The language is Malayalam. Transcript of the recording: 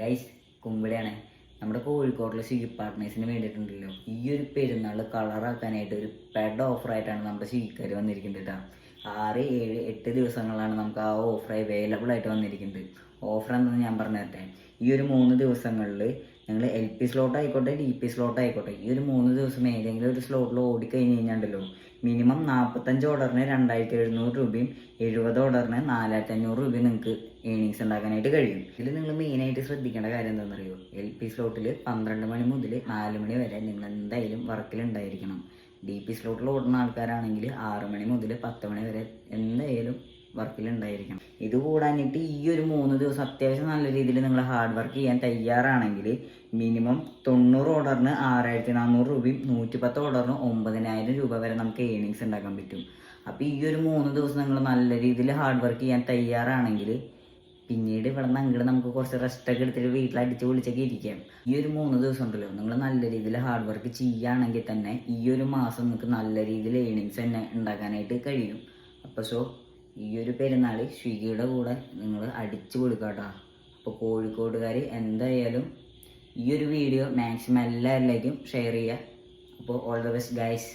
ഗൈസ് കുമ്പിളിയാണ്. നമ്മുടെ കോഴിക്കോട്ടിലെ സ്വിഗ്ഗി പാർട്ട്നേഴ്സിന് വേണ്ടിയിട്ടുണ്ടല്ലോ. ഈ ഒരു പെരുന്നാൾ കളറാക്കാനായിട്ട് ഒരു പെഡ് ഓഫറായിട്ടാണ് നമ്മുടെ സ്വിഗ്ഗിക്കാർ വന്നിരിക്കുന്നത് കേട്ടോ ആറ് ഏഴ് എട്ട് ദിവസങ്ങളാണ് നമുക്ക് ആ ഓഫർ അവൈലബിൾ ആയിട്ട് വന്നിരിക്കുന്നത്. ഓഫർ എന്താണെന്ന് ഞാൻ പറഞ്ഞു തരട്ടെ ഈ ഒരു മൂന്ന് ദിവസങ്ങളിൽ നിങ്ങൾ എൽ പി സ്ലോട്ട് ആയിക്കോട്ടെ ഡി പി സ്ലോട്ട് ആയിക്കോട്ടെ ഈ ഒരു മൂന്ന് ദിവസം ഏതെങ്കിലും ഒരു സ്ലോട്ടിൽ ഓടിക്കഴിഞ്ഞ് കഴിഞ്ഞാണ്ടല്ലോ മിനിമം നാൽപ്പത്തഞ്ച് ഓർഡറിന് രണ്ടായിരത്തി എഴുന്നൂറ് രൂപയും എഴുപത് ഓർഡറിന് നാലായിരത്തി അഞ്ഞൂറ് രൂപയും നിങ്ങൾക്ക് ഏണിങ്സ് ഉണ്ടാക്കാനായിട്ട് കഴിയും. ഇതിൽ നിങ്ങൾ മെയിനായിട്ട് ശ്രദ്ധിക്കേണ്ട കാര്യം എന്താണെന്നറിയോ എൽ പി സ്ലോട്ടിൽ പന്ത്രണ്ട് മണി മുതൽ നാല് മണി വരെ നിങ്ങൾ എന്തായാലും വർക്കിലുണ്ടായിരിക്കണം. ഡി പി സ്ലോട്ടിൽ ഓടുന്ന ആൾക്കാരാണെങ്കിൽ ആറ് മണി മുതൽ പത്ത് മണി വരെ എന്തായാലും വർക്കിൽ ഉണ്ടായിരിക്കണം ഇത് കൂടാനിട്ട് ഈ ഒരു മൂന്ന് ദിവസം അത്യാവശ്യം നല്ല രീതിയിൽ നിങ്ങൾ ഹാർഡ് വർക്ക് ചെയ്യാൻ തയ്യാറാണെങ്കിൽ മിനിമം തൊണ്ണൂറ് ഓർഡറിന് ആറായിരത്തി നാനൂറ് രൂപയും നൂറ്റി പത്ത് ഓർഡറിന് ഒമ്പതിനായിരം രൂപ വരെ നമുക്ക് ഏണിങ്സ് ഉണ്ടാക്കാൻ പറ്റും. അപ്പോൾ ഈ ഒരു മൂന്ന് ദിവസം നിങ്ങൾ നല്ല രീതിയിൽ ഹാർഡ് വർക്ക് ചെയ്യാൻ തയ്യാറാണെങ്കിൽ പിന്നീട് ഇവിടെ നിന്ന് അങ്ങോട്ട് നമുക്ക് കുറച്ച് റെസ്റ്റ് ഒക്കെ എടുത്തിട്ട് വീട്ടിൽ അടിച്ച് വിളിച്ചൊക്കെ ഇരിക്കാം. ഈ ഒരു മൂന്ന് ദിവസം ഉണ്ടല്ലോ നിങ്ങൾ നല്ല രീതിയിൽ ഹാർഡ് വർക്ക് ചെയ്യുകയാണെങ്കിൽ തന്നെ ഈ ഒരു മാസം നിങ്ങൾക്ക് നല്ല രീതിയിൽ ഏണിങ്സ് തന്നെ ഉണ്ടാക്കാനായിട്ട് കഴിയും. അപ്പോൾ സോ ഈ ഒരു പെരുന്നാൾ സ്വിഗ്ഗിയുടെ കൂടെ നിങ്ങൾ അടിച്ചു കൊടുക്കാട്ടോ അപ്പോൾ കോഴിക്കോട്ടുകാർ എന്തായാലും ഈ ഒരു വീഡിയോ മാക്സിമം എല്ലാവരിലേക്കും ഷെയർ ചെയ്യുക അപ്പോൾ ഓൾ ദ ബെസ്റ്റ് ഗൈസ്